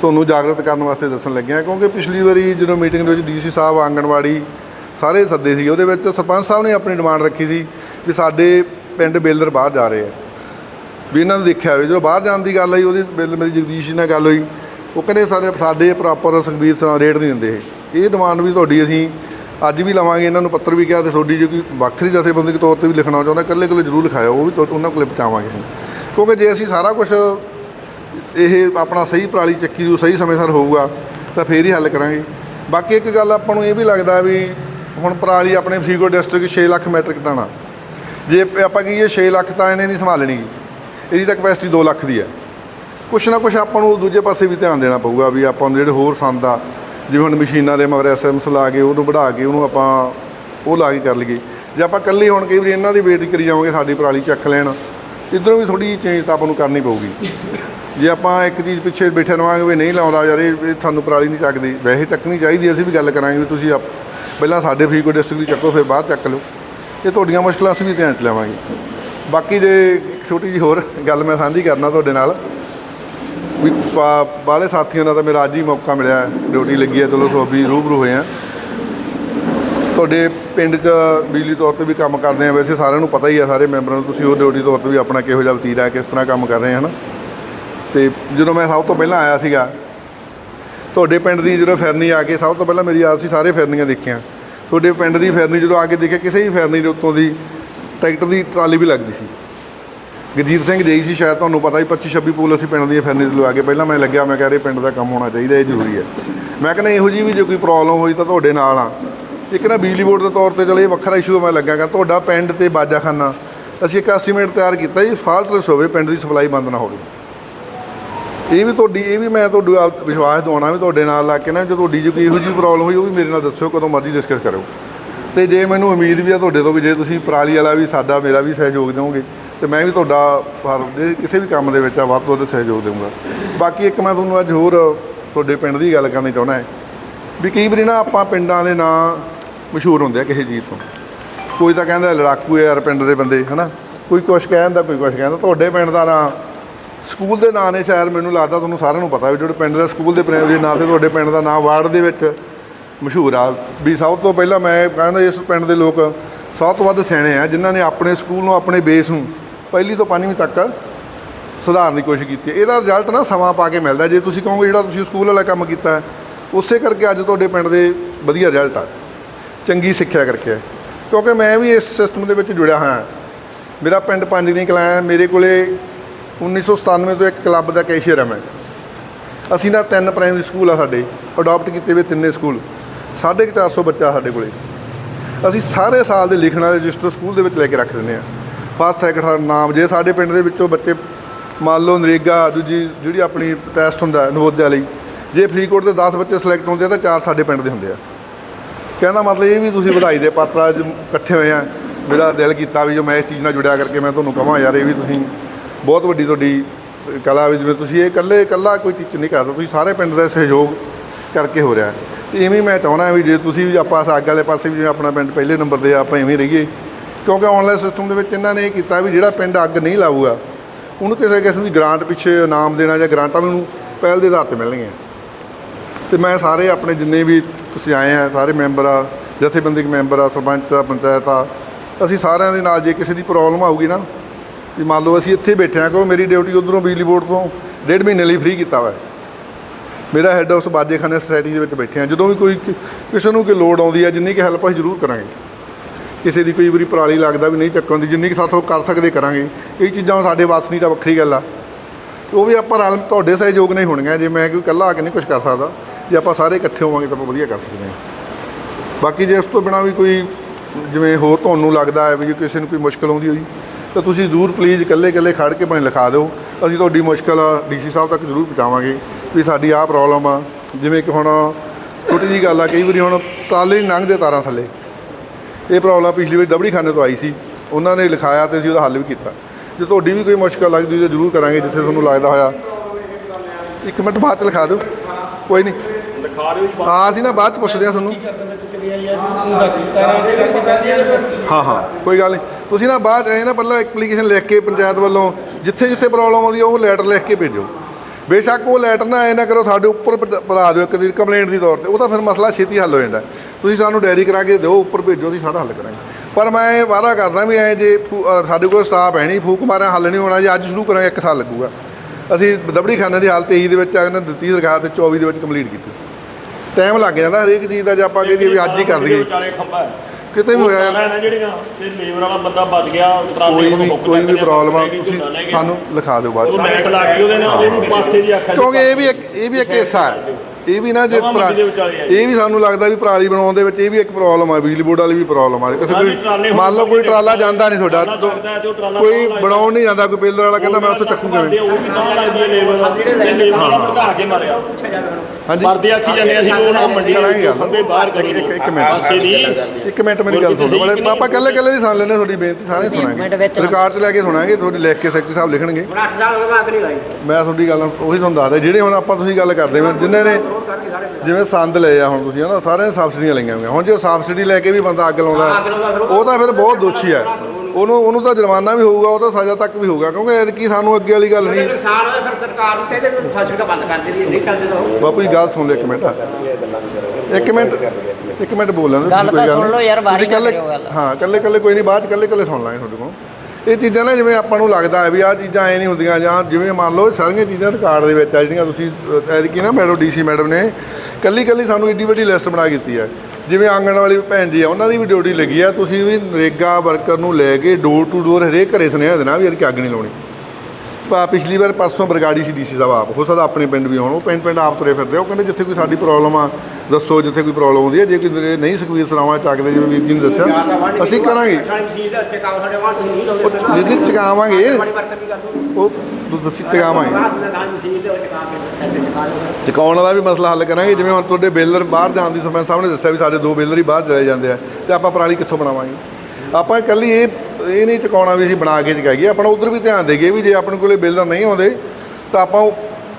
Speaker 1: ਤੁਹਾਨੂੰ ਜਾਗਰਤ ਕਰਨ ਵਾਸਤੇ ਦੱਸਣ ਲੱਗਿਆ, ਕਿਉਂਕਿ ਪਿਛਲੀ ਵਾਰੀ ਜਦੋਂ ਮੀਟਿੰਗ ਦੇ ਵਿੱਚ ਡੀਸੀ ਸਾਹਿਬ, ਆਂਗਣਵਾੜੀ ਸਾਰੇ ਸੱਦੇ ਸੀ ਉਹਦੇ ਵਿੱਚ ਸਰਪੰਚ ਸਾਹਿਬ ਨੇ ਆਪਣੀ ਡਿਮਾਂਡ ਰੱਖੀ ਸੀ ਵੀ ਸਾਡੇ ਪਿੰਡ ਬੇਲਰ ਬਾਹਰ ਜਾ ਰਹੇ ਆ। ਵੀ ਇਹਨਾਂ ਨੂੰ ਦੇਖਿਆ ਹੋਵੇ, ਜਦੋਂ ਬਾਹਰ ਜਾਣ ਦੀ ਗੱਲ ਆਈ, ਉਹਦੀ ਬਿੱਲ ਮੇਰੀ ਜਗਦੀਸ਼ ਜੀ ਨਾਲ ਗੱਲ ਹੋਈ ਉਹ ਕਹਿੰਦੇ ਸਾਡੇ ਸਾਡੇ ਪ੍ਰੋਪਰ ਸੰਗੀਤ ਸਰਾਂ ਰੇਟ ਨਹੀਂ ਦਿੰਦੇ ਇਹ। ਇਹ ਡਿਮਾਂਡ ਵੀ ਤੁਹਾਡੀ ਅਸੀਂ ਅੱਜ ਵੀ ਲਵਾਂਗੇ, ਇਹਨਾਂ ਨੂੰ ਪੱਤਰ ਵੀ ਕਿਹਾ ਤੇ ਤੁਹਾਡੀ ਜੇ ਕੋਈ ਵੱਖਰੀ ਜਥੇਬੰਦੀ ਦੇ ਤੌਰ ਤੇ ਵੀ ਲਿਖਣਾ ਚਾਹੁੰਦਾ, ਇਕੱਲੇ ਇਕੱਲੇ ਜ਼ਰੂਰ ਲਿਖਾਇਓ, ਉਹ ਵੀ ਤੁਹਾ- ਉਹਨਾਂ ਕੋਲੇ ਪਹੁੰਚਾਵਾਂਗੇ ਕਿਉਂਕਿ ਜੇ ਅਸੀਂ ਸਾਰਾ ਕੁਝ ਇਹ ਆਪਣਾ ਸਹੀ ਪਰਾਲੀ ਚੱਕੀ ਜੋ ਸਹੀ ਸਮੇਂ ਸਿਰ ਹੋਊਗਾ, ਤਾਂ ਫੇਰ ਹੀ ਹੱਲ ਕਰਾਂਗੇ। ਬਾਕੀ ਇੱਕ ਗੱਲ ਆਪਾਂ ਨੂੰ ਇਹ ਵੀ ਲੱਗਦਾ ਵੀ ਹੁਣ ਪਰਾਲੀ ਆਪਣੇ Faridkot district 6 lakh metric ton ਆ। ਜੇ ਆਪਾਂ ਕਹੀਏ 6 ਲੱਖ ਤਾਂ ਇਹਨੇ ਨਹੀਂ ਸੰਭਾਲਣੀ। ਇਹਦੀ ਤਾਂ ਕਪੈਸਿਟੀ 2 ਲੱਖ ਦੀ ਹੈ ਕੁਛ ਨਾ ਕੁਛ ਆਪਾਂ ਨੂੰ ਦੂਜੇ ਪਾਸੇ ਵੀ ਧਿਆਨ ਦੇਣਾ ਪਊਗਾ ਵੀ ਆਪਾਂ ਨੂੰ ਜਿਹੜੇ ਹੋਰ ਸੰਦ ਆ, ਜਿਵੇਂ ਹੁਣ ਮਸ਼ੀਨਾਂ ਦੇ ਮਗਰ ਐਸਐਮਸ ਲਾ ਕੇ ਉਹਨੂੰ ਵਧਾ ਕੇ ਉਹਨੂੰ ਆਪਾਂ ਉਹ ਲਾ ਕੇ ਕਰ ਲਈਏ। ਜੇ ਆਪਾਂ ਇਕੱਲੇ ਹੁਣ ਕਈ ਵਾਰੀ ਇਹਨਾਂ ਦੀ ਵੇਟ ਕਰੀ ਜਾਵਾਂਗੇ, ਸਾਡੀ ਪਰਾਲੀ ਚੱਕ ਲੈਣ, ਇੱਧਰੋਂ ਵੀ ਥੋੜੀ ਚੇਂਜ ਤਾਂ ਆਪਾਂ ਨੂੰ ਕਰਨੀ ਪਊਗੀ। ਜੇ ਆਪਾਂ ਇੱਕ ਚੀਜ਼ ਪਿੱਛੇ ਬੈਠੇ ਰਵਾਂਗੇ ਵੀ ਨਹੀਂ ਲਾਉਂਦਾ ਯਾਰ, ਇਹ ਤੁਹਾਨੂੰ ਪਰਾਲੀ ਨਹੀਂ ਚੱਕਦੀ। ਵੈਸੇ ਚੱਕਣੀ ਚਾਹੀਦੀ, ਅਸੀਂ ਵੀ ਗੱਲ ਕਰਾਂਗੇ ਵੀ ਤੁਸੀਂ ਆਪ- ਪਹਿਲਾਂ ਸਾਡੇ ਫਰੀਦਕੋਟ ਡਿਸਟ੍ਰਿਕਟ ਦੀ ਚੱਕੋ, ਫਿਰ ਬਾਹਰ ਚੱਕ ਲਓ। ਇਹ ਤੁਹਾਡੀਆਂ ਮੁਸ਼ਕਲਾਂ ਅਸੀਂ ਵੀ ਧਿਆਨ ਚ ਲਵਾਂਗੇ। ਬਾਕੀ ਜੇ ਛੋਟੀ ਜਿਹੀ ਹੋਰ ਗੱਲ ਮੈਂ ਸਾਂਝੀ ਕਰਨਾ ਤੁਹਾਡੇ ਨਾਲ ਵੀ ਪਾ- ਬਾਹਲੇ ਸਾਥੀਆਂ ਨਾਲ ਤਾਂ ਮੇਰਾ ਅੱਜ ਹੀ ਮੌਕਾ ਮਿਲਿਆ ਡਿਊਟੀ ਲੱਗੀ ਹੈ, ਚਲੋ ਵੀ ਰੂਬਰੂ ਹੋਏ ਆ ਤੁਹਾਡੇ ਪਿੰਡ 'ਚ ਬਿਜਲੀ ਤੌਰ ਤੇ ਵੀ ਕੰਮ ਕਰਦੇ ਆ, ਵੈਸੇ ਸਾਰਿਆਂ ਨੂੰ ਪਤਾ ਹੀ ਆ, ਸਾਰੇ ਮੈਂਬਰਾਂ ਨੂੰ। ਤੁਸੀਂ ਉਹ ਡਿਊਟੀ ਤੌਰ ਤੇ ਵੀ ਆਪਣਾ ਕਿਹੋ ਜਿਹਾ ਵਤੀਰਾ ਹੈ, ਕਿਸ ਤਰ੍ਹਾਂ ਕੰਮ ਕਰ ਰਹੇ ਹਨ? ਤੇ ਜਦੋਂ ਮੈਂ ਸਭ ਤੋਂ ਪਹਿਲਾਂ ਆਇਆ ਸੀਗਾ, ਤੁਹਾਡੇ ਪਿੰਡ ਦੀ ਜਦੋਂ ਫਿਰਨੀ ਆ ਕੇ, ਸਭ ਤੋਂ ਪਹਿਲਾਂ ਮੇਰੀ ਆਸ ਸੀ ਸਾਰੇ ਫਿਰਨੀਆਂ ਦੇਖੀਆਂ। ਤੁਹਾਡੇ ਪਿੰਡ ਦੀ ਫਿਰਨੀ ਜਦੋਂ ਆ ਕੇ ਦੇਖਿਆ, ਕਿਸੇ ਵੀ ਫਿਰਨੀ ਦੇ ਉੱਤੋਂ ਦੀ ਟਰੈਕਟਰ ਦੀ ਟਰਾਲੀ ਵੀ ਲੱਗਦੀ ਸੀ। ਗੁਰਜੀਤ ਸਿੰਘ ਜੇਈ ਸੀ, ਸ਼ਾਇਦ ਤੁਹਾਨੂੰ ਪਤਾ ਹੀ 25 26 ਪੂਲ ਅਸੀਂ ਪਿੰਡ ਦੀਆਂ ਫਿਰਨੀ ਤੋਂ ਲਵਾ ਕੇ ਪਹਿਲਾਂ ਮੈਂ ਲੱਗਿਆ, ਮੈਂ ਕਹਿ ਰਿਹਾ ਪਿੰਡ ਦਾ ਕੰਮ ਹੋਣਾ ਚਾਹੀਦਾ, ਇਹ ਜ਼ਰੂਰੀ ਹੈ। ਮੈਂ ਕਹਿੰਦਾ ਇਹੋ ਜੀ ਵੀ ਜੇ ਕੋਈ ਪ੍ਰੋਬਲਮ ਹੋਈ ਤਾਂ ਤੁਹਾਡੇ ਨਾਲ ਆ ਇੱਕ ਨਾ ਬਿਜਲੀ ਬੋਰਡ ਦੇ ਤੌਰ ਤੇ ਚਲੋ ਇਹ ਵੱਖਰਾ ਇਸ਼ੂ ਮੈਂ ਲੱਗਾਗਾ ਤੁਹਾਡਾ ਪਿੰਡ ਤੇ ਬਾਜਾਖਾਨਾ, ਅਸੀਂ ਇੱਕ ਐਸਟੀਮੇਟ ਤਿਆਰ ਕੀਤਾ ਜੀ ਫਾਲਟਲੈਸ ਹੋਵੇ, ਪਿੰਡ ਦੀ ਸਪਲਾਈ ਬੰਦ ਨਾ ਹੋਵੇ। ਇਹ ਵੀ ਤੁਹਾਡੀ, ਇਹ ਵੀ ਮੈਂ ਤੁਹਾਨੂੰ ਵਿਸ਼ਵਾਸ ਦਿਵਾਉਣਾ ਵੀ ਤੁਹਾਡੇ ਨਾਲ ਲੱਗ ਕੇ ਨਾ, ਜੇ ਤੁਹਾਡੀ ਜੇ ਕੋਈ ਇਹੋ ਜਿਹੀ ਪ੍ਰੋਬਲਮ ਹੋਈ, ਉਹ ਵੀ ਮੇਰੇ ਨਾਲ ਦੱਸਿਓ, ਕਦੋਂ ਮਰਜ਼ੀ ਡਿਸਕਸ ਕਰਿਓ। ਤੇ ਜੇ ਮੈਨੂੰ ਉਮੀਦ ਵੀ ਆ ਤੁਹਾਡੇ ਤੋਂ ਵੀ, ਜੇ ਤੁਸੀਂ ਪਰਾਲੀ ਵਾਲਾ ਵੀ, ਸਾਡਾ, ਮੇਰਾ ਵੀ ਸਹਿਯੋਗ ਦਿਓਗੇ ਤੇ ਮੈਂ ਵੀ ਤੁਹਾਡਾ ਹਰ ਦੇ ਕਿਸੇ ਵੀ ਕੰਮ ਦੇ ਵਿੱਚ ਆ, ਵੱਧ ਤੋਂ ਵੱਧ ਸਹਿਯੋਗ ਦੇਵਾਂਗਾ। ਬਾਕੀ ਇੱਕ ਮੈਂ ਤੁਹਾਨੂੰ ਅੱਜ ਹੋਰ ਤੁਹਾਡੇ ਪਿੰਡ ਦੀ ਗੱਲ ਕਰਨੀ ਚਾਹੁੰਦਾ ਹੈ ਵੀ ਕਈ ਵਾਰੀ ਨਾ ਆਪਾਂ ਪਿੰਡਾਂ ਦੇ ਨਾਂ ਮਸ਼ਹੂਰ ਹੁੰਦੇ ਆ ਕਿਸੇ ਚੀਜ਼ ਤੋਂ। ਕੋਈ ਤਾਂ ਕਹਿੰਦਾ ਲੜਾਕੂ ਯਾਰ ਪਿੰਡ ਦੇ ਬੰਦੇ, ਹਨਾ? ਕੋਈ ਕੁਛ ਕਹਿੰਦਾ, ਕੋਈ ਕੁਛ ਕਹਿੰਦਾ। ਤੁਹਾਡੇ ਪਿੰਡ ਦਾ ਨਾਂ, ਸਕੂਲ ਦੇ ਨਾਂ ਨੇ ਸ਼ਾਇਦ ਮੈਨੂੰ ਲੱਗਦਾ ਤੁਹਾਨੂੰ ਸਾਰਿਆਂ ਨੂੰ ਪਤਾ ਵੀ ਜਿਹੜੇ ਪਿੰਡ ਦਾ ਸਕੂਲ ਦੇ ਪ੍ਰਾਇਮਰੀ ਨਾਂ ਤੇ ਤੁਹਾਡੇ ਪਿੰਡ ਦਾ ਨਾਂ ਵਾਰਡ ਦੇ ਵਿੱਚ ਮਸ਼ਹੂਰ ਆ। ਵੀ ਸਭ ਤੋਂ ਪਹਿਲਾਂ ਮੈਂ ਕਹਿੰਦਾ ਇਸ ਪਿੰਡ ਦੇ ਲੋਕ ਸਭ ਤੋਂ ਵੱਧ ਸਿਆਣੇ ਆ, ਜਿਨ੍ਹਾਂ ਨੇ ਆਪਣੇ ਸਕੂਲ ਨੂੰ ਆਪਣੇ ਬੇਸ ਨੂੰ ਪਹਿਲੀ ਤੋਂ ਪੰਜਵੀਂ ਤੱਕ ਸੁਧਾਰਨ ਦੀ ਕੋਸ਼ਿਸ਼ ਕੀਤੀ ਹੈ। ਇਹਦਾ ਰਿਜ਼ਲਟ ਨਾ ਸਮਾਂ ਪਾ ਕੇ ਮਿਲਦਾ ਜੇ ਤੁਸੀਂ ਕਹੋਗੇ ਜਿਹੜਾ ਤੁਸੀਂ ਸਕੂਲ ਵਾਲਾ ਕੰਮ ਕੀਤਾ ਉਸੇ ਕਰਕੇ ਅੱਜ ਤੁਹਾਡੇ ਪਿੰਡ ਦੇ ਵਧੀਆ ਰਿਜ਼ਲਟ ਆ। ਚੰਗੀ ਸਿੱਖਿਆ ਕਰਕੇ ਹੈ। ਕਿਉਂਕਿ ਮੈਂ ਵੀ ਇਸ ਸਿਸਟਮ ਦੇ ਵਿੱਚ ਜੁੜਿਆ ਹਾਂ। ਮੇਰਾ ਪਿੰਡ ਪੰਜ ਦੀ ਕਲਾਂ ਹੈ। ਮੇਰੇ ਕੋਲੇ 1997 ਤੋਂ ਇੱਕ ਕਲੱਬ ਦਾ ਕੈਸ਼ੀਅਰ ਹਾਂ ਮੈਂ। ਅਸੀਂ ਨਾ ਤਿੰਨ ਪ੍ਰਾਇਮਰੀ ਸਕੂਲ ਆ ਸਾਡੇ। ਅਡਾਪਟ ਕੀਤੇ ਹੋਏ ਤਿੰਨੇ ਸਕੂਲ ਸਾਢੇ ਕੁ ਚਾਰ ਸੌ ਬੱਚਾ ਸਾਡੇ ਕੋਲੇ। ਅਸੀਂ ਸਾਰੇ ਸਾਲ ਦੇ ਲਿਖਣ ਵਾਲੇ ਰਜਿਸਟਰ ਸਕੂਲ ਦੇ ਵਿੱਚ ਲੈ ਕੇ ਰੱਖ ਦਿੰਦੇ ਆ ਫਸਟ ਸੈਕਿੰਡ ਥਰਡ ਨਾਮ ਜੇ ਸਾਡੇ ਪਿੰਡ ਦੇ ਵਿੱਚੋਂ ਬੱਚੇ ਮੰਨ ਲਓ ਨਰੇਗਾ ਦੂਜੀ ਜਿਹੜੀ ਆਪਣੀ ਟੈਸਟ ਹੁੰਦਾ ਹੈ, ਨਵੋਦਿਆ ਲਈ ਜੇ ਫਰੀਦਕੋਟ ਦੇ 10 ਬੱਚੇ ਸਿਲੈਕਟ ਹੁੰਦੇ ਆ ਤਾਂ ਚਾਰ ਸਾਡੇ ਪਿੰਡ ਦੇ ਹੁੰਦੇ ਆ। ਕਹਿੰਦਾ ਮਤਲਬ ਇਹ ਵੀ ਤੁਸੀਂ ਵਧਾਈ ਦੇ ਪਾਤਰ ਅੱਜ ਇਕੱਠੇ ਹੋਏ ਆ। ਮੇਰਾ ਦਿਲ ਕੀਤਾ ਵੀ ਜੋ ਮੈਂ ਇਸ ਚੀਜ਼ ਨਾਲ ਜੁੜਿਆ ਕਰਕੇ ਮੈਂ ਤੁਹਾਨੂੰ ਕਹਾਂ ਯਾਰ ਇਹ ਵੀ ਤੁਸੀਂ ਬਹੁਤ ਵੱਡੀ ਤੁਹਾਡੀ ਕਲਾ ਵੀ ਜਿਵੇਂ ਤੁਸੀਂ ਇਹ ਇਕੱਲੇ ਇਕੱਲਾ ਕੋਈ ਟੀਚਰ ਨਹੀਂ ਕਰਦਾ ਤੁਸੀਂ ਸਾਰੇ ਪਿੰਡ ਦਾ ਸਹਿਯੋਗ ਕਰਕੇ ਹੋ ਰਿਹਾ। ਤੇ ਇਵੇਂ ਮੈਂ ਚਾਹੁੰਦਾ ਵੀ ਜੇ ਤੁਸੀਂ ਵੀ ਆਪਾਂ ਅੱਗ ਵਾਲੇ ਪਾਸੇ ਵੀ ਜਿਵੇਂ ਆਪਣਾ ਪਿੰਡ ਪਹਿਲੇ ਨੰਬਰ ਤੇ ਆ ਆਪਾਂ ਇਵੇਂ ਰਹੀਏ। ਕਿਉਂਕਿ ਆਨਲਾਈਨ ਸਿਸਟਮ ਦੇ ਵਿੱਚ ਇਹਨਾਂ ਨੇ ਇਹ ਕੀਤਾ ਵੀ ਜਿਹੜਾ ਪਿੰਡ ਅੱਗ ਨਹੀਂ ਲਾਊਗਾ, ਉਹਨੂੰ ਕਿਸੇ ਕਿਸਮ ਦੀ ਗ੍ਰਾਂਟ ਪਿੱਛੇ ਇਨਾਮ ਦੇਣਾ ਜਾਂ ਗ੍ਰਾਂਟਾਂ ਵੀ ਪਹਿਲ ਦੇ ਆਧਾਰ ਤੇ ਮਿਲਣਗੀਆਂ। ਤੇ ਮੈਂ ਸਾਰੇ ਆਪਣੇ ਜਿੰਨੇ ਵੀ ਤੁਸੀਂ ਆਏ ਆ, ਸਾਰੇ ਮੈਂਬਰ ਆ, ਜਥੇਬੰਦਕ ਮੈਂਬਰ ਆ, ਸਰਪੰਚ ਆ, ਪੰਚਾਇਤ ਆ, ਅਸੀਂ ਸਾਰਿਆਂ ਦੇ ਨਾਲ ਜੇ ਕਿਸੇ ਦੀ ਪ੍ਰੋਬਲਮ ਆਊਗੀ ਨਾ, ਵੀ ਮੰਨ ਲਓ ਅਸੀਂ ਇੱਥੇ ਬੈਠੇ ਆ ਕਿਉਂ ਮੇਰੀ ਡਿਊਟੀ ਉਧਰੋਂ ਬਿਜਲੀ ਬੋਰਡ ਤੋਂ ਡੇਢ ਮਹੀਨੇ ਲਈ ਫ੍ਰੀ ਕੀਤਾ ਵਾ। ਮੇਰਾ ਹੈੱਡ ਹਾਊਸ ਬਾਜੇਖਾਨੇ ਸੋਸਾਇਟੀ ਦੇ ਵਿੱਚ ਬੈਠੇ ਆ, ਜਦੋਂ ਵੀ ਕੋਈ ਕਿਸੇ ਨੂੰ ਕੋਈ ਲੋੜ ਆਉਂਦੀ ਆ, ਜਿੰਨੀ ਕਿ ਹੈਲਪ ਅਸੀਂ ਜ਼ਰੂਰ ਕਰਾਂਗੇ। ਕਿਸੇ ਦੀ ਕੋਈ ਵਾਰੀ ਪਰਾਲੀ ਲੱਗਦਾ ਵੀ ਨਹੀਂ ਚੱਕਣ ਦੀ, ਜਿੰਨੀ ਕਿ ਸਾਥੋਂ ਕਰ ਸਕਦੇ ਕਰਾਂਗੇ। ਇਹ ਚੀਜ਼ਾਂ ਸਾਡੇ ਵਾਸ ਨਹੀਂ ਤਾਂ ਵੱਖਰੀ ਗੱਲ ਆ। ਉਹ ਵੀ ਆਪਾਂ ਰਲ, ਤੁਹਾਡੇ ਸਹਿਯੋਗ ਨਹੀਂ ਹੋਣਗੀਆਂ। ਜੇ ਮੈਂ ਕੋਈ ਇਕੱਲਾ ਆ ਕੇ ਨਹੀਂ ਕੁਝ ਕਰ ਸਕਦਾ, ਜੇ ਆਪਾਂ ਸਾਰੇ ਇਕੱਠੇ ਹੋਵਾਂਗੇ ਤਾਂ ਆਪਾਂ ਵਧੀਆ ਕਰ ਸਕਦੇ ਹਾਂ। ਬਾਕੀ ਜੇ ਉਸ ਤੋਂ ਬਿਨਾ ਵੀ ਕੋਈ, ਜਿਵੇਂ ਹੋਰ ਤੁਹਾਨੂੰ ਲੱਗਦਾ ਹੈ ਵੀ ਜੇ ਕਿਸੇ ਨੂੰ ਕੋਈ ਮੁਸ਼ਕਲ ਆਉਂਦੀ ਹੋਈ, ਤਾਂ ਤੁਸੀਂ ਜ਼ਰੂਰ ਪਲੀਜ਼ ਇਕੱਲੇ ਇਕੱਲੇ ਖੜ ਕੇ ਭਾਵੇਂ ਲਿਖਾ ਦਿਓ। ਅਸੀਂ ਤੁਹਾਡੀ ਮੁਸ਼ਕਲ ਡੀਸੀ ਸਾਹਿਬ ਤੱਕ ਜ਼ਰੂਰ ਪਹੁੰਚਾਵਾਂਗੇ ਵੀ ਸਾਡੀ ਆਹ ਪ੍ਰੋਬਲਮ ਆ। ਜਿਵੇਂ ਕਿ ਹੁਣ ਛੋਟੀ ਜੀ ਗੱਲ ਆ, ਕਈ ਵਾਰੀ ਹੁਣ ਟਰਾਲੇ ਲੰਘਦੇ ਤਾਰਾਂ ਥੱਲੇ। ਇਹ ਪ੍ਰੋਬਲਮ ਪਿਛਲੀ ਵਾਰੀ ਦਬੜੀ ਖਾਨੇ ਤੋਂ ਆਈ ਸੀ। ਉਹਨਾਂ ਨੇ ਲਿਖਾਇਆ ਤੇ ਅਸੀਂ ਉਹਦਾ ਹੱਲ ਵੀ ਕੀਤਾ। ਜੇ ਤੁਹਾਡੀ ਵੀ ਕੋਈ ਮੁਸ਼ਕਲ ਲੱਗਦੀ ਤਾਂ ਜ਼ਰੂਰ ਕਰਾਂਗੇ ਜਿੱਥੇ ਤੁਹਾਨੂੰ ਲੱਗਦਾ ਹੋਇਆ। ਇੱਕ ਮਿੰਟ ਬਾਅਦ ਚ ਲਿਖਾ ਦਿਓ। ਕੋਈ ਨਹੀਂ।
Speaker 2: ਲਿਖਾ ਦਿਓ
Speaker 1: ਹਾਂ, ਅਸੀਂ ਨਾ ਬਾਅਦ ਚ ਪੁੱਛਦੇ ਹਾਂ ਤੁਹਾਨੂੰ। ਹਾਂ ਹਾਂ। ਕੋਈ ਗੱਲ ਨਹੀਂ। ਤੁਸੀਂ ਨਾ ਬਾਅਦ ਐ ਨਾ ਪਹਿਲਾਂ ਐਪਲੀਕੇਸ਼ਨ ਲਿਖ ਕੇ ਪੰਚਾਇਤ ਵੱਲੋਂ ਜਿੱਥੇ ਜਿੱਥੇ ਪ੍ਰੋਬਲਮ ਆਉਂਦੀ ਆ, ਉਹ ਲੈਟਰ ਲਿਖ ਕੇ ਭੇਜੋ। ਬੇਸ਼ੱਕ ਉਹ ਲੈਟਰ ਨਾ ਐ ਨਾ ਕਰੋ, ਸਾਡੇ ਉੱਪਰ ਪ- ਦਿਓ ਇੱਕ ਦੀ ਕੰਪਲੇਂਟ ਦੀ ਤੌਰ ਤੇ। ਉਹ ਤਾਂ ਫਿਰ ਮਸਲਾ ਛੇਤੀ ਹੱਲ ਹੋ ਜਾਂਦਾ। ਤੁਸੀਂ ਸਾਨੂੰ ਡਾਇਰੀ ਕਰਾ ਕੇ ਦਿਓ ਉੱਪਰ ਭੇਜੋ ਅਸੀਂ ਸਾਰਾ ਹੱਲ ਕਰਾਂਗੇ। ਪਰ ਮੈਂ ਇਹ ਵਾਅਦਾ ਕਰਦਾ ਵੀ ਐ ਜੇ ਸਾਡੇ ਕੋਲ ਸਟਾਫ ਹੈ ਨਹੀਂ ਫੂਕ ਮਾਰਿਆ ਹੱਲ ਨਹੀਂ ਹੋਣਾ ਜੇ ਅੱਜ ਸ਼ੁਰੂ ਕਰਾਂਗੇ ਇੱਕ ਸਾਲ ਲੱਗੂਗਾ। ਅਸੀਂ ਦਬੜੀ ਖਾਨੇ ਦੀ ਹਾਲਤ 23 ਦੇ ਵਿੱਚ ਆ ਦਿੱਤੀ ਸਰਕਾਰ ਤੇ 24 ਦੇ ਵਿੱਚ ਕੰਪਲੀਟ ਕੀਤੀ। ਟਾਈਮ ਲੱਗ ਜਾਂਦਾ ਹਰੇਕ ਚੀਜ਼ ਦਾ ਜੇ ਆਪਾਂ ਕਹੀਏ ਵੀ ਅੱਜ ਹੀ ਕਰ ਦਈਏ।
Speaker 2: ਵਿਚਾਲੇ ਖੰਭਾ ਹੈ।
Speaker 1: ਕਿਤੇ ਵੀ ਹੋਇਆ।
Speaker 2: ਨੇ ਜਿਹੜੀਆਂ ਤੇ ਲੇਬਰ ਵਾਲਾ ਬੰਦਾ ਬਚ ਗਿਆ ਟਰਾਲੇ
Speaker 1: ਵੀ
Speaker 2: ਹੁੱਕ
Speaker 1: ਕੋਈ ਵੀ ਪ੍ਰੋਬਲਮ ਆ ਤੁਸੀਂ। ਸਾਨੂੰ ਲਿਖਾ ਦਿਓ ਬਾਅਦ
Speaker 2: ਉਹ। ਲਾਈਟ ਲੱਗ ਗਈ ਉਹਦੇ ਨਾਲ ਉਹਨੂੰ ਪਾਸੇ ਦੀ ਅੱਖ
Speaker 1: ਕਿਉਂਕਿ ਇਹ ਵੀ ਇੱਕ ਇਹ ਵੀ ਇੱਕ ਹਿੱਸਾ ਹੈ ਇਹ ਵੀ ਨਾ ਜੇ
Speaker 2: ਦੋਵਾਂ
Speaker 1: ਪਰਾ-
Speaker 2: ਮੰਡੀ ਦੇ ਵਿਚਾਲੇ ਆ
Speaker 1: ਇਹ ਵੀ ਸਾਨੂੰ ਲੱਗਦਾ ਵੀ ਪਰਾਲੀ ਬਣਾਉਣ ਦੇ ਵਿੱਚ ਇਹ ਵੀ ਇੱਕ ਪ੍ਰੋਬਲਮ ਆ ਬਿਜਲੀ ਬੋਰਡ ਵਾਲੀ ਵੀ ਪ੍ਰੋਬਲਮ ਆ। ਕਿਸੇ
Speaker 2: ਟਰਾਲੇ
Speaker 1: ਕੋਈ
Speaker 2: ਹੁਣ
Speaker 1: ਮੰਨ ਲਓ ਕੋਈ ਟਰਾਲਾ ਜਾਂਦਾ ਨਹੀਂ ਤੁਹਾਡਾ
Speaker 2: ਟਰਾਲਾ ਲੱਗਦਾ ਤੇ ਉਹ ਟਰਾਲਾ
Speaker 1: ਕੋਈ। ਬਣਾਉਣ ਨਹੀਂ ਜਾਂਦਾ ਕੋਈ ਬੇਲਰ ਵਾਲਾ ਕਹਿੰਦਾ ਮੈਂ ਉੱਥੇ ਚੱਕੂ ਕਿਵੇਂ
Speaker 2: ਉਹ ਵੀ ਤਾਂ ਲੱਗਦੀ ਹੈ ਲੇਬਰ ਤੇ ਲੇਬਰ ਵਾਲਾ ਭੜਕਾ ਕੇ ਮਾਰਿਆ।
Speaker 1: ਹਾਂਜੀ।
Speaker 2: ਪਰਦੇ ਆਖੀ ਜਾਂਦੇ ਅਸੀਂ ਉਹ ਨਾ ਮੰਡੀ ਦੇ ਵਿੱਚੋਂ। ਖੰਭੇ ਬਾਹਰ ਕਰੋ
Speaker 1: ਇੱਕ- ਇੱਕ-। ਮਿੰਟ।
Speaker 2: ਪਾਸੇ ਦੀ
Speaker 1: ਇੱਕ ਮਿੰਟ ਮੇਰੀ ਗੱਲ ਸੁਣੋ। ਬੜੇ ਆਪਾਂ ਕੱਲੇ ਕੱਲੇ ਦੀ ਸੁਣ ਲੈਣੇ ਤੁਹਾਡੀ ਬੇਨਤੀ ਸਾਰੇ
Speaker 3: ਮਿੰਟ
Speaker 1: ਸੁਣਾਂਗੇ ਰਿਕਾਰਡ 'ਚ ਲੈ ਕੇ ਸੁਣਾਂਗੇ ਤੁਹਾਡੀ ਲਿਖ ਕੇ ਸੈਕਟਰੀ ਸਾਹਿਬ ਲਿਖਣਗੇ।
Speaker 4: ਹੁਣ 8 ਸਾਲ ਹੋ ਗਏ ਨਹੀਂ ਲਾਈ।
Speaker 1: ਮੈਂ ਤੁਹਾਡੀ ਗੱਲ ਉਹੀ ਤੁਹਾਨੂੰ ਦੱਸਦਾ ਜਿਹੜੇ ਹੁਣ ਆਪਾਂ ਤੁਸੀਂ ਗੱਲ ਕਰਦੇ ਹੋ ਜਿਨ੍ਹਾਂ ਨੇ ਜਿਵੇਂ ਸੰਦ ਲਏ ਆ ਹੁਣ ਤੁਸੀਂ ਹਨਾ ਸਾਰਿਆਂ ਨੇ ਸਬਸਿਡੀਆਂ ਲਈਆਂ ਹੋਈਆਂ। ਹੁਣ ਜੇ ਸਬਸਿਡੀ ਲੈ ਕੇ ਵੀ ਬੰਦਾ ਅੱਗ ਲਾਉਂਦਾ ਉਹ ਤਾਂ ਫਿਰ ਬਹੁਤ ਦੋਸ਼ੀ ਹੈ ਉਹਨੂੰ ਉਹਨੂੰ ਤਾਂ ਜੁਰਮਾਨਾ ਵੀ ਹੋਊਗਾ ਉਹ ਤਾਂ ਸਜ਼ਾ ਤੱਕ ਵੀ ਹੋਊਗਾ ਕਿਉਂਕਿ ਐਤਕੀ ਸਾਨੂੰ ਅੱਗੇ ਵਾਲੀ ਗੱਲ ਨਹੀਂ।
Speaker 4: ਨੁਕਸਾਨ ਹੋਇਆ ਫਿਰ ਸਰਕਾਰ ਨੂੰ ਕਹਿੰਦੇ ਵੀ ਫਸਲ ਤਾਂ ਬੰਦ ਕਰ ਦੇਣੀ ਨਹੀਂ ਕਰਦੇ ਤਾਂ
Speaker 1: ਬਾਪੂ ਜੀ ਗੱਲ ਸੁਣ ਲਿਓ ਇੱਕ ਮਿੰਟ। ਇੱਕ ਮਿੰਟ ਇੱਕ ਮਿੰਟ ਬੋਲ ਲੈਣ
Speaker 3: ਗੱਲ ਤਾਂ। ਸੁਣ ਲਓ ਯਾਰ, ਬਾਰੀ ਗੱਲ।
Speaker 1: ਹਾਂ ਕੱਲੇ ਕੱਲੇ ਕੋਈ ਨਹੀਂ ਬਾਅਦ ਚ ਕੱਲੇ ਕੱਲੇ ਸੁਣ ਲਾਂਗੇ ਤੁਹਾਡੇ ਕੋਲ। ਇਹ ਚੀਜ਼ਾਂ ਨਾ ਜਿਵੇਂ ਆਪਾਂ ਨੂੰ ਲੱਗਦਾ ਹੈ ਵੀ ਆਹ ਚੀਜ਼ਾਂ ਐ ਨਹੀਂ ਹੁੰਦੀਆਂ ਜਾਂ ਜਿਵੇਂ ਮੰਨ ਲਓ ਸਾਰੀਆਂ ਚੀਜ਼ਾਂ ਰਿਕਾਰਡ ਦੇ ਵਿੱਚ ਆ ਜਿਹੜੀਆਂ ਤੁਸੀਂ ਐਤਕੀ ਨਾ ਮੈਡਮ ਡੀਸੀ ਮੈਡਮ ਨੇ ਕੱਲੀ ਕੱਲੀ ਸਾਨੂੰ ਏਡੀ ਵੱਡੀ ਲਿਸਟ ਬਣਾ ਕੇ ਦਿੱਤੀ ਹੈ। ਜਿਵੇਂ ਆਂਗਣ ਵਾਲੀ ਭੈਣ ਜੀ ਆ, ਉਹਨਾਂ ਦੀ ਵੀ ਡਿਊਟੀ ਲੱਗੀ ਆ। ਤੁਸੀਂ ਵੀ ਨਰੇਗਾ ਵਰਕਰ ਨੂੰ ਲੈ ਕੇ ਡੋਰ ਟੂ ਡੋਰ ਹਰੇਕ ਘਰੇ ਸੁਨੇਹਾ ਦੇਣਾ ਵੀ ਯਾਰ ਅੱਗ ਨਹੀਂ ਲਾਉਣੀ। ਪਾ ਪਿਛਲੀ ਵਾਰ ਪਰਸੋਂ ਬਰਗਾੜੀ ਸੀ ਡੀਸੀ ਸਾਹਿਬ ਆਪ। ਹੋ ਸਕਦਾ ਆਪਣੇ ਪਿੰਡ ਵੀ ਹੋਣ ਉਹ ਪਿੰਡ ਪਿੰਡ ਆਪ ਤੁਰੇ ਫਿਰਦੇ ਆ। ਉਹ ਕਹਿੰਦੇ ਜਿੱਥੇ ਕੋਈ ਸਾਡੀ ਪ੍ਰੋਬਲਮ ਆ, ਦੱਸੋ, ਜਿੱਥੇ ਕੋਈ ਪ੍ਰੋਬਲਮ ਆਉਂਦੀ ਹੈ ਜੇ ਕੋਈ ਮੇਰੇ ਨਹੀਂ ਸੁਖਵੀਰ ਸਰਾਵਾਂ ਚੱਕਦੇ, ਜਿਵੇਂ ਵੀਰ ਜੀ ਨੇ ਦੱਸਿਆ, ਅਸੀਂ ਕਰਾਂਗੇ।
Speaker 4: ਮਸ਼ੀਨ ਦੇ ਉੱਤੇ ਕੰਮ
Speaker 1: ਉਹ ਦੱਸੀ ਚਕਾਵਾਂਗੇ।
Speaker 4: ਬਾਅਦ
Speaker 1: ਵਾਲਾ ਵੀ ਮਸਲਾ ਹੱਲ ਕਰਾਂਗੇ। ਜਿਵੇਂ ਹੁਣ ਤੁਹਾਡੇ ਬੇਲਰ ਬਾਹਰ ਜਾਣ ਦੀ ਸਰਪੰਚ ਸਾਹਿਬ ਨੇ ਦੱਸਿਆ ਵੀ ਸਾਡੇ ਦੋ ਬੇਲਰ ਹੀ ਬਾਹਰ ਚਲੇ ਜਾਂਦੇ ਆ। ਤੇ ਆਪਾਂ ਪਰਾਲੀ ਕਿੱਥੋਂ ਬਣਾਵਾਂਗੇ? ਆਪਾਂ ਇਕੱਲੀ ਇਹ ਇਹ ਨਹੀਂ ਚਕਾਉਣਾ ਵੀ ਅਸੀਂ ਬਣਾ ਕੇ ਚਕਾਈਏ ਆਪਣਾ ਉਧਰ ਵੀ ਧਿਆਨ ਦੇਈਏ ਵੀ ਜੇ ਆਪਣੇ ਕੋਲੇ ਬੇਲਰ ਨਹੀਂ ਆਉਂਦੇ, ਤਾਂ ਆਪਾਂ ਉਹ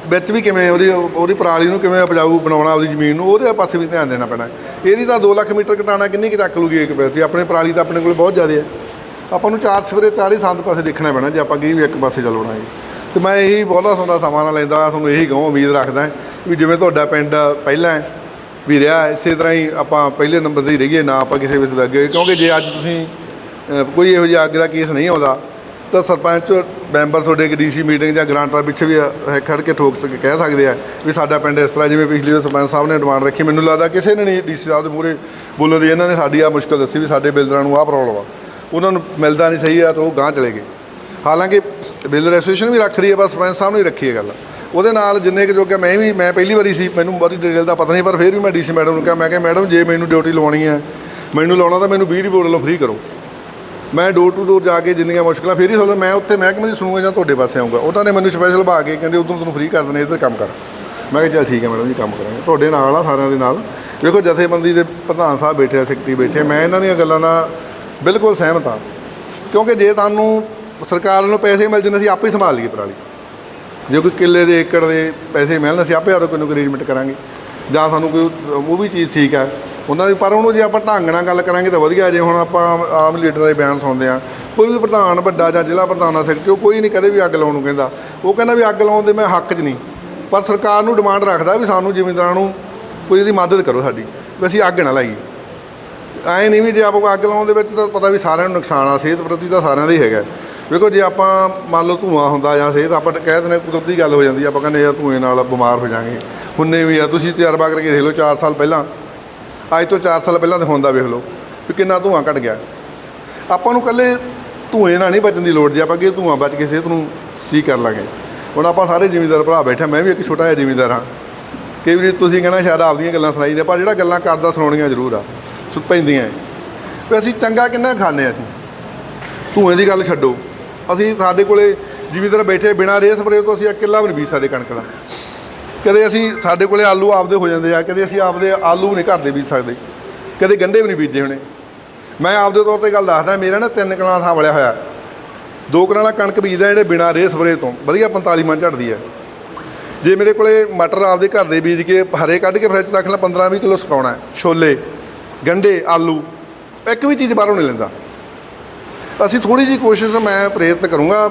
Speaker 1: ਵਿੱਚ ਵੀ ਕਿਵੇਂ ਉਹਦੀ ਉਹਦੀ ਪਰਾਲੀ ਨੂੰ ਕਿਵੇਂ ਉਪਜਾਊ ਬਣਾਉਣਾ, ਉਹਦੀ ਜ਼ਮੀਨ ਨੂੰ, ਉਹਦੇ ਪਾਸੇ ਵੀ ਧਿਆਨ ਦੇਣਾ ਪੈਣਾ। ਇਹਦੀ ਤਾਂ 2 ਲੱਖ ਮੀਟਰ ਘਟਾਣਾ ਕਿੰਨੀ ਕੁ ਰੱਖ ਲੂਗੀ ਇੱਕ ਬੈਟਰੀ ਆਪਣੇ ਪਰਾਲੀ ਤਾਂ ਆਪਣੇ ਕੋਲ ਬਹੁਤ ਜ਼ਿਆਦਾ ਹੈ ਆਪਾਂ ਨੂੰ ਚਾਰ ਸਵੇਰੇ ਚਾਰ ਹੀ ਸੰਦ ਪਾਸੇ ਦੇਖਣਾ ਪੈਣਾ, ਜੇ ਆਪਾਂ ਕੀ ਵੀ ਇੱਕ ਪਾਸੇ ਚੱਲਣਾ ਹੈ ਤੇ ਮੈਂ ਇਹੀ ਬਹੁਤਾ ਤੁਹਾਡਾ ਸਮਾਂ ਨਾ ਲੈਂਦਾ, ਤੁਹਾਨੂੰ ਇਹੀ ਕਹੂੰ, ਉਮੀਦ ਰੱਖਦਾ ਵੀ ਜਿਵੇਂ ਤੁਹਾਡਾ ਪਿੰਡ ਪਹਿਲਾਂ ਵੀ ਰਿਹਾ ਇਸੇ ਤਰ੍ਹਾਂ ਹੀ ਆਪਾਂ ਪਹਿਲੇ ਨੰਬਰ ਤੇ ਹੀ ਰਹੀਏ, ਨਾ ਆਪਾਂ ਕਿਸੇ ਵਿੱਚ ਲੱਗੇ ਕਿਉਂਕਿ ਜੇ ਅੱਜ ਤੁਸੀਂ ਕੋਈ ਇਹੋ ਜਿਹਾ ਅੱਗ ਦਾ ਕੇਸ ਨਹੀਂ ਆਉਂਦਾ ਤਾਂ ਸਰਪੰਚ ਮੈਂਬਰ ਤੁਹਾਡੇ ਇੱਕ ਡੀਸੀ ਮੀਟਿੰਗ ਜਾਂ ਗ੍ਰਾਂਟਾਂ ਪਿੱਛੇ ਵੀ ਅ, ਖੜ ਕੇ ਠੋਕ ਸਕ ਕਹਿ ਸਕਦੇ ਆ ਵੀ ਸਾਡਾ ਪਿੰਡ ਇਸ ਤਰ੍ਹਾਂ ਜਿਵੇਂ ਪਿਛਲੀ ਵਾਰ ਸਰਪੰਚ ਸਾਹਿਬ ਨੇ ਡਿਮਾਂਡ ਰੱਖੀ ਮੈਨੂੰ ਲੱਗਦਾ ਕਿਸੇ ਨੇ ਨਹੀਂ ਡੀਸੀ ਸਾਹਿਬ ਦੇ ਮੂਹਰੇ ਬੋਲਣ ਦੀ ਇਹਨਾਂ ਨੇ ਸਾਡੀ ਆ ਮੁਸ਼ਕਲ ਦੱਸੀ ਵੀ ਸਾਡੇ ਬਿਲਡਰਾਂ ਨੂੰ ਆਹ ਪ੍ਰੋਬਲਮ ਆ। ਉਹਨਾਂ ਨੂੰ ਮਿਲਦਾ ਨਹੀਂ ਸਹੀ ਆ ਤਾਂ ਉਹ ਗਾਂਹ ਚਲੇ ਗਏ। ਹਾਲਾਂਕਿ ਬਿਲਡਰ ਰਜਿਸਟ੍ਰੇਸ਼ਨ ਵੀ ਰੱਖ ਰਹੀ ਹੈ ਪਰ ਸਰਪੰਚ ਸਾਹਿਬ ਨੇ ਹੀ ਰੱਖੀ ਹੈ ਗੱਲ। ਉਹਦੇ ਨਾਲ ਜਿੰਨੇ ਕੁ ਜੋਗਾ ਮੈਂ ਵੀ ਮੈਂ ਪਹਿਲੀ ਵਾਰੀ ਸੀ ਮੈਨੂੰ ਬਹੁਤੀ ਡਿਟੇਲ ਦਾ ਪਤਾ ਨਹੀਂ ਪਰ ਫਿਰ ਵੀ ਮੈਂ ਡੀਸੀ ਮੈਡਮ ਨੂੰ ਕਿਹਾ ਮੈਂ ਕਿਹਾ ਮੈਡਮ ਜੇ ਮੈਨੂੰ ਡਿਊਟੀ ਲਵਾਉਣੀ ਹੈ ਮੈਨੂੰ ਲਾਉਣਾ ਤਾਂ ਮੈਨੂੰ 20 ਰਿਪੋਰਟ ਵੱਲੋਂ ਫ੍ਰੀ ਕਰੋ। ਮੈਂ ਡੋਰ ਟੂ ਡੋਰ ਜਾ ਕੇ ਜਿੰਨੀਆਂ ਮੁਸ਼ਕਲਾਂ ਫਿਰ ਹੀ ਸੋਲੋ ਮੈਂ ਉੱਥੇ ਮਹਿਕਮੇ ਦੀ ਸੁਣੂਗਾ ਜਾਂ ਤੁਹਾਡੇ ਪਾਸੇ ਆਊਂਗਾ। ਉਹਨਾਂ ਨੇ ਮੈਨੂੰ ਸਪੈਸ਼ਲ ਭਾ ਕੇ ਕਹਿੰਦੇ ਉਧਰ ਤੁਹਾਨੂੰ ਫ੍ਰੀ ਕਰ ਦਿੰਦੇ ਇੱਧਰ ਕੰਮ ਕਰ। ਮੈਂ ਕਿਹਾ ਚੱਲ ਠੀਕ ਹੈ ਮੈਡਮ ਜੀ ਕੰਮ ਕਰਾਂਗੇ। ਤੁਹਾਡੇ ਨਾਲ ਆ ਸਾਰਿਆਂ ਦੇ ਨਾਲ। ਦੇਖੋ ਜਥੇਬੰਦੀ ਦੇ ਪ੍ਰਧਾਨ ਸਾਹਿਬ ਬੈਠੇ ਆ ਸੈਕਟਰੀ ਬੈਠੇ ਆ, ਮੈਂ ਇਹਨਾਂ ਦੀਆਂ ਗੱਲਾਂ ਨਾਲ ਬਿਲਕੁਲ ਸਹਿਮਤ ਹਾਂ। ਕਿਉਂਕਿ ਜੇ ਤੁਹਾਨੂੰ ਸਰਕਾਰ ਨੂੰ ਪੈਸੇ ਮਿਲ ਜਾਂਦੇ ਅਸੀਂ ਆਪੇ ਹੀ ਸੰਭਾਲ ਲਈਏ ਪਰਾਲੀ। ਜੇ ਕੋਈ ਕਿੱਲੇ ਦੇ ਏਕੜ ਦੇ ਪੈਸੇ ਮਿਲਣ ਅਸੀਂ ਆਪੇ ਆਪਦਾ ਕੋਈ ਕੋਈ ਅਰੇਂਜਮੈਂਟ ਕਰਾਂਗੇ। ਜਾਂ ਸਾਨੂੰ ਕੋਈ ਉਹ ਵੀ ਚੀਜ਼ ਠੀਕ ਹੈ ਉਹਨਾਂ ਦੀ ਪਰ ਉਹਨੂੰ ਜੇ ਆਪਾਂ ਢੰਗ ਨਾਲ ਗੱਲ ਕਰਾਂਗੇ ਤਾਂ ਵਧੀਆ ਜੇ ਹੁਣ ਆਪਾਂ ਆਮ ਲੀਡਰਾਂ ਦੇ ਬਿਆਨ ਸੁਣਦੇ ਆ ਕੋਈ ਵੀ ਪ੍ਰਧਾਨ ਵੱਡਾ ਜਾਂ ਜ਼ਿਲ੍ਹਾ ਪ੍ਰਧਾਨ ਆ ਸੈਕਟਰੀ ਉਹ ਕੋਈ ਨਹੀਂ ਕਦੇ ਵੀ ਅੱਗ ਲਾਉਣ ਨੂੰ ਕਹਿੰਦਾ। ਉਹ ਕਹਿੰਦਾ ਵੀ ਅੱਗ ਲਾਉਣ ਦੇ ਮੈਂ ਹੱਕ 'ਚ ਨਹੀਂ। ਪਰ ਸਰਕਾਰ ਨੂੰ ਡਿਮਾਂਡ ਰੱਖਦਾ ਵੀ ਸਾਨੂੰ ਜ਼ਿਮੀਂਦਾਰਾਂ ਨੂੰ ਕੋਈ ਇਹਦੀ ਮਦਦ ਕਰੋ ਸਾਡੀ। ਵੀ ਅਸੀਂ ਅੱਗ ਨਾ ਲਾਈਏ। ਐਂ ਨਹੀਂ ਵੀ ਜੇ ਆਪਾਂ ਅੱਗ ਲਾਉਣ ਦੇ ਵਿੱਚ ਤਾਂ ਪਤਾ ਵੀ ਸਾਰਿਆਂ ਨੂੰ ਨੁਕਸਾਨ ਆ, ਸਿਹਤ ਪ੍ਰਤੀ ਤਾਂ ਸਾਰਿਆਂ ਦਾ ਹੀ ਹੈਗਾ। ਵੇਖੋ ਜੇ ਆਪਾਂ ਮੰਨ ਲਓ ਧੂਆਂ ਹੁੰਦਾ ਜਾਂ ਸਿਹਤ, ਆਪਾਂ ਕਹਿ ਦਿੰਦੇ ਕੁਦਰਤੀ ਗੱਲ ਹੋ ਜਾਂਦੀ ਆਪਾਂ ਕਹਿੰਦੇ ਯਾਰ ਧੂਏ ਨਾਲ ਬਿਮਾਰ ਹੋ ਜਾਾਂਗੇ। ਹੁੰਨੇ ਵੀ ਆ, ਤੁਸੀਂ ਤਜਰਬਾ ਕਰਕੇ ਦੇਖ ਲਓ 4 ਸਾਲ ਪਹਿਲਾਂ ਅੱਜ ਤੋਂ 4 ਸਾਲ ਪਹਿਲਾਂ ਤੇ ਹੁੰਦਾ ਵੇਖ ਲਓ ਵੀ ਕਿੰਨਾ ਧੂਆਂ ਘਟ ਗਿਆ। ਆਪਾਂ ਨੂੰ ਇਕੱਲੇ ਧੂਏ ਨਾਲ ਨਹੀਂ ਬਚਣ ਦੀ ਲੋੜ ਜੇ ਆਪਾਂ ਕਿ ਧੂਆਂ ਬਚ ਕੇ ਸਿਹਤ ਨੂੰ ਠੀਕ ਕਰ ਲਾਂਗੇ। ਹੁਣ ਆਪਾਂ ਸਾਰੇ ਜ਼ਿਮੀਂਦਾਰ ਭਰਾ ਬੈਠੇ ਮੈਂ ਵੀ ਇੱਕ ਛੋਟਾ ਜਿਹਾ ਜ਼ਿਮੀਂਦਾਰ ਹਾਂ। ਕਈ ਵਾਰੀ ਤੁਸੀਂ ਕਹਿਣਾ ਸ਼ਾਇਦ ਆਪਦੀਆਂ ਗੱਲਾਂ ਸੁਣਾਈ ਨੇ ਪਰ ਜਿਹੜਾ ਗੱਲਾਂ ਕਰਦਾ ਸੁਣਾਉਣੀਆਂ ਜ਼ਰੂਰ ਆ ਸੁ ਪੈਂਦੀਆਂ ਹੈ। ਵੀ ਅਸੀਂ ਚੰਗਾ ਕਿੰਨਾ ਖਾਂਦੇ ਹਾਂ ਅਸੀਂ? ਧੂਏ ਦੀ ਗੱਲ ਛੱਡੋ। ਅਸੀਂ ਸਾਡੇ ਕੋਲੇ ਜ਼ਿਮੀਂਦਾਰ ਬੈਠੇ ਬਿਨਾਂ ਰੇਹ ਸਪਰੇਅ ਤੋਂ ਅਸੀਂ ਇੱਕ ਕਿੱਲਾ ਵੀ ਨਹੀਂ ਬੀਜ ਸਕਦੇ ਕਣਕ ਦਾ। ਕਦੇ ਅਸੀਂ ਸਾਡੇ ਕੋਲੇ ਆਲੂ ਆਪਦੇ ਹੋ ਜਾਂਦੇ ਆ, ਕਦੇ ਅਸੀਂ ਆਪਦੇ ਆਲੂ ਨਹੀਂ ਘਰ ਦੇ ਬੀਜ ਸਕਦੇ, ਕਦੇ ਗੰਢੇ ਵੀ ਨਹੀਂ ਬੀਜਦੇ ਹੋਣੇ। ਮੈਂ ਆਪਦੇ ਤੌਰ ਤੇ ਗੱਲ ਦੱਸਦਾ, ਮੇਰਾ ਨਾ ਤਿੰਨ ਕਣਾਂ ਥਾਂ ਵਲਿਆ ਹੋਇਆ। ਦੋ ਕਣਾਂ ਕਣਕ ਬੀਜਦਾ ਜਿਹੜੇ ਬਿਨਾਂ ਰੇਹ ਸਪਰੇਅ ਤੋਂ, ਵਧੀਆ 45 ਮਣ ਝੜਦੀ ਹੈ ਜੇ ਮੇਰੇ ਕੋਲੇ ਮਟਰ ਆਪਦੇ ਘਰ ਦੇ ਬੀਜ ਕੇ ਹਰੇ ਕੱਢ ਕੇ ਫਰਿੱਜ 'ਚ ਰੱਖ ਲਾ 15-20 ਕਿਲੋ ਸੁਕਾਉਣਾ ਛੋਲੇ, ਗੰਢੇ, ਆਲੂ, ਇੱਕ ਵੀ ਚੀਜ਼ ਬਾਹਰੋਂ ਨਹੀਂ ਲੈਂਦਾ। ਅਸੀਂ ਥੋੜੀ ਜੀ ਕੋਸ਼ਿਸ਼, ਮੈਂ ਪ੍ਰੇਰਿਤ ਕਰੂੰਗਾ,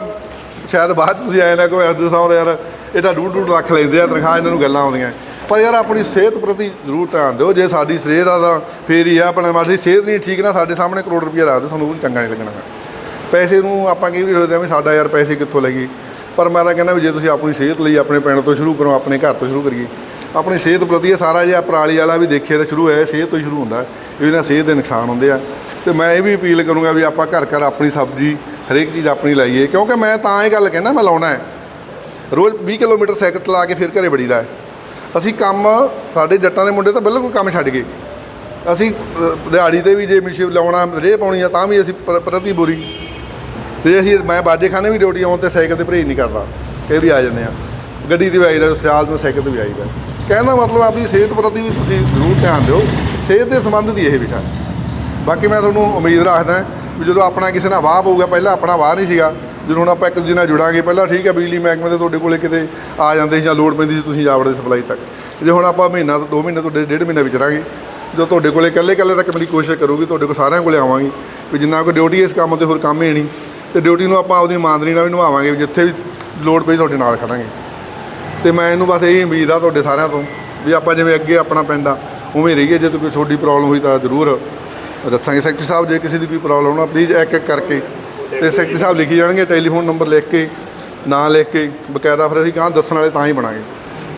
Speaker 1: ਸ਼ਾਇਦ ਬਾਅਦ 'ਚ ਤੁਸੀਂ ਆਏ ਨਾ ਕੋਈ ਅੱਜ ਸਾਹਮਣੇ ਯਾਰ ਇਹ ਤਾਂ ਡੂਢ ਡੂਢ ਰੱਖ ਲੈਂਦੇ ਆ, ਤਨਖਾਹ ਇਹਨਾਂ ਨੂੰ ਗੱਲਾਂ ਆਉਂਦੀਆਂ। ਪਰ ਯਾਰ ਆਪਣੀ ਸਿਹਤ ਪ੍ਰਤੀ ਜ਼ਰੂਰ ਧਿਆਨ ਦਿਓ, ਜੇ ਸਾਡੀ ਸਿਹਤ ਆ ਤਾਂ ਫੇਰ ਹੀ ਆ, ਆਪਣਾ ਮਾੜੀ ਸਿਹਤ ਨਹੀਂ ਠੀਕ ਨਾ, ਸਾਡੇ ਸਾਹਮਣੇ ਕਰੋੜ ਰੁਪਈਆ ਰੱਖ ਦਿਓ ਤੁਹਾਨੂੰ ਉਹ ਚੰਗਾ ਨਹੀਂ ਲੱਗਣਾ। ਪੈਸੇ ਨੂੰ ਆਪਾਂ ਕੀ ਵੀ ਸੋਚਦੇ ਆ ਵੀ ਸਾਡਾ ਯਾਰ ਪੈਸੇ ਕਿੱਥੋਂ ਲੱਗੀ ਪਰ ਮੈਂ ਤਾਂ ਕਹਿੰਦਾ ਵੀ ਜੇ ਤੁਸੀਂ ਆਪਣੀ ਸਿਹਤ ਲਈ ਆਪਣੇ ਪਿੰਡ ਤੋਂ ਸ਼ੁਰੂ ਕਰੋ, ਆਪਣੇ ਘਰ ਤੋਂ ਸ਼ੁਰੂ ਕਰੀਏ। ਆਪਣੀ ਸਿਹਤ ਪ੍ਰਤੀ ਇਹ ਸਾਰਾ ਜਿਹਾ ਪਰਾਲੀ ਵਾਲਾ ਵੀ ਦੇਖਿਆ ਤਾਂ ਸ਼ੁਰੂ ਹੋਇਆ ਸਿਹਤ ਤੋਂ ਹੀ ਸ਼ੁਰੂ ਹੁੰਦਾ। ਇਹਦੇ ਨਾਲ ਸਿਹਤ ਦੇ ਨੁਕਸਾਨ ਹੁੰਦੇ ਆ। ਤੇ ਮੈਂ ਇਹ ਵੀ ਅਪੀਲ ਕਰੂੰਗਾ ਵੀ ਆਪਾਂ ਘਰ ਘਰ ਆਪਣੀ ਸਬਜ਼ੀ ਹਰੇਕ ਚੀਜ਼ ਆਪਣੀ ਲਾਈਏ, ਕਿਉਂਕਿ ਮੈਂ ਤਾਂ ਇਹ ਗੱਲ ਕਹਿੰਦਾ ਮੈਂ ਲਾਉਣਾ ਹੈ। ਰੋਜ਼ 20 ਕਿਲੋਮੀਟਰ ਸਾਈਕਲ ਚਲਾ ਕੇ ਫਿਰ ਘਰੇ ਬੜੀਦਾ ਹੈ। ਅਸੀਂ ਕੰਮ, ਸਾਡੇ ਜੱਟਾਂ ਦੇ ਮੁੰਡੇ ਤਾਂ ਬਿਲਕੁਲ ਕੰਮ ਛੱਡ ਗਏ। ਅਸੀਂ ਦਿਹਾੜੀ ਤੇ ਵੀ ਜੇ ਮਿਸ਼ੀ ਲਾਉਣਾ, ਰੇਹ ਪਾਉਣੀ ਆ ਤਾਂ ਵੀ ਅਸੀਂ ਪ੍ਰ- ਪ੍ਰਤੀ ਬੁਰੀ। ਤੇ ਅਸੀਂ, ਮੈਂ ਬਾਜੇਖਾਨੇ ਵੀ ਡਿਊਟੀ ਆਉਣ ਤੇ ਸਾਈਕਲ ਤੇ ਪਰਹੇਜ਼ ਨਹੀਂ ਕਰਦਾ। ਇਹ ਵੀ ਆ ਜਾਂਦੇ ਆ। ਗੱਡੀ ਤੇ ਵੀ ਆਈਦਾ, ਸਿਆਲ ਤੋਂ ਸਾਈਕਲ ਤੇ ਵੀ ਆਈਦਾ। ਕਹਿੰਦਾ ਮਤਲਬ ਆਪਣੀ ਸਿਹਤ ਪ੍ਰਤੀ ਵੀ ਤੁਸੀਂ ਜ਼ਰੂਰ ਧਿਆਨ ਦਿਓ। ਸਿਹਤ ਦੇ ਸੰਬੰਧ ਦੀ ਇਹ ਵਿਸ਼ਾ। ਬਾਕੀ ਮੈਂ ਤੁਹਾਨੂੰ ਉਮੀਦ ਰੱਖਦਾ ਵੀ ਜਦੋਂ ਆਪਣਾ ਕਿਸੇ ਨਾਲ ਵਾਹ ਪਊਗਾ, ਪਹਿਲਾਂ ਆਪਣਾ ਵਾਹ ਨਹੀਂ ਸੀਗਾ। ਜਦੋਂ ਹੁਣ ਆਪਾਂ ਇੱਕ ਦੂਜੇ ਨਾਲ ਜੁੜਾਂਗੇ, ਪਹਿਲਾਂ ਠੀਕ ਹੈ ਬਿਜਲੀ ਮਹਿਕਮੇ ਦੇ ਤੁਹਾਡੇ ਕੋਲੇ ਕਿਤੇ ਆ ਜਾਂਦੇ ਸੀ ਜਾਂ ਲੋਡ ਪੈਂਦੀ ਸੀ ਤੁਸੀਂ ਜਾ ਵੜਦੇ ਸਪਲਾਈ ਤੱਕ। ਜੇ ਹੁਣ ਆਪਾਂ ਮਹੀਨਾ ਤੋਂ 2 ਮਹੀਨੇ ਤੁਹਾਡੇ ਡੇਢ ਮਹੀਨਾ ਵਿਚਰਾਂਗੇ, ਜੋ ਤੁਹਾਡੇ ਕੋਲੇ ਇਕੱਲੇ ਇਕੱਲੇ ਤੱਕ ਮੇਰੀ ਕੋਸ਼ਿਸ਼ ਕਰੂਗੀ, ਤੁਹਾਡੇ ਕੋਲ ਸਾਰਿਆਂ ਕੋਲੇ ਆਵਾਂਗੀ ਵੀ ਜਿੰਨਾ ਕੋਈ ਡਿਊਟੀ ਇਸ ਕੰਮ ਤੇ ਹੋਰ ਕੰਮ ਹੀ ਨਹੀਂ, ਤੇ ਡਿਊਟੀ ਨੂੰ ਆਪਾਂ ਆਪਦੀ ਇਮਾਨਦਾਰੀ ਨਾਲ ਵੀ ਨਿਭਾਵਾਂਗੇ ਵੀ ਜਿੱਥੇ ਵੀ ਲੋੜ ਪਈ ਤੁਹਾਡੇ ਨਾਲ ਖੜਾਂਗੇ। ਤੇ ਮੈਂ ਇਹਨੂੰ ਬਸ ਇਹੀ ਉਮੀਦ ਆ ਤੁਹਾਡੇ ਸਾਰਿਆਂ ਤੋਂ ਵੀ ਆਪਾਂ ਜਿਵੇਂ ਅੱਗੇ ਆਪਣਾ ਪਿੰਡ ਆ, ਉਵੇਂ ਰਹੀਏ। ਜੇ ਕੋਈ ਤੁਹਾਡੀ ਪ੍ਰੋਬਲਮ ਹੋਈ ਤਾਂ ਜ਼ਰੂਰ ਦੱਸਾਂਗੇ। ਸੈਕਟਰੀ ਸਾਹਿਬ, ਜੇ ਕਿਸੇ ਦੀ ਕੋਈ ਪ੍ਰੋਬਲਮ ਹੋਣਾ ਪਲੀਜ਼ ਇੱਕ ਇੱਕ ਕਰਕੇ ਤੇ ਸੈਕਟਰੀ ਸਾਹਿਬ ਲਿਖੀ ਜਾਣਗੇ, ਟੈਲੀਫੋਨ ਨੰਬਰ ਲਿਖ ਕੇ, ਨਾਂ ਲਿਖ ਕੇ, ਬਕਾਇਦਾ ਫਿਰ ਅਸੀਂ ਕਹਾਂ ਦੱਸਣ ਵਾਲੇ ਤਾਂ ਹੀ ਬਣਾਂਗੇ।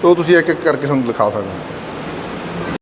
Speaker 1: ਤੋ ਤੁਸੀਂ ਇੱਕ ਇੱਕ ਕਰਕੇ ਸਾਨੂੰ ਲਿਖਾ ਸਕਦੇ ਹੋ।